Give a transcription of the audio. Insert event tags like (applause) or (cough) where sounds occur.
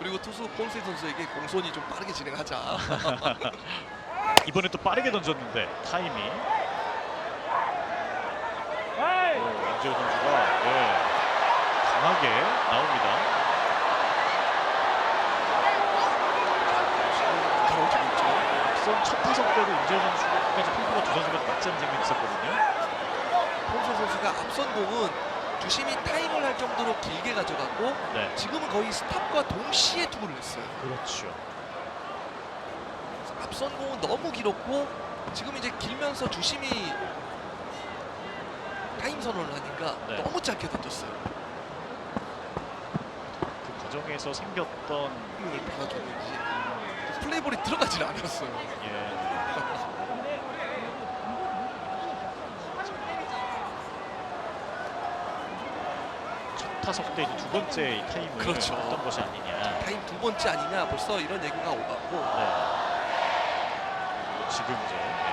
그리고 투수 폴세 선수에게 공손히 좀 빠르게 진행하자. (laughs) 이번에 또 빠르게 던졌는데 타이밍. 오, 임재호 선수가 예, 강하게 나옵니다. 앞선 첫 타석 때도 임재호 선수가 끝까지 핑크가 두 선수가 맞지 않는 장면이 있었거든요. 폴세 선수가 앞선 공은 주심이 타임을 할 정도로 길게 가져갔고 네, 지금은 거의 스탑과 동시에 투구를 했어요. 그렇죠. 앞선 공은 너무 길었고 지금 이제 길면서 주심이 타임 선언을 하니까 네. 너무 짧게 던졌어요. 그 과정에서 생겼던 힘을 받아줬는지 플레이볼이 들어가질 않았어요. 예, 첫 타석 때 두 번째 이 타임을 그렇죠. 했던 것이 아니냐. 타임 두 번째 아니냐 벌써 이런 얘기가 오갔고 네. 지금 이제 예,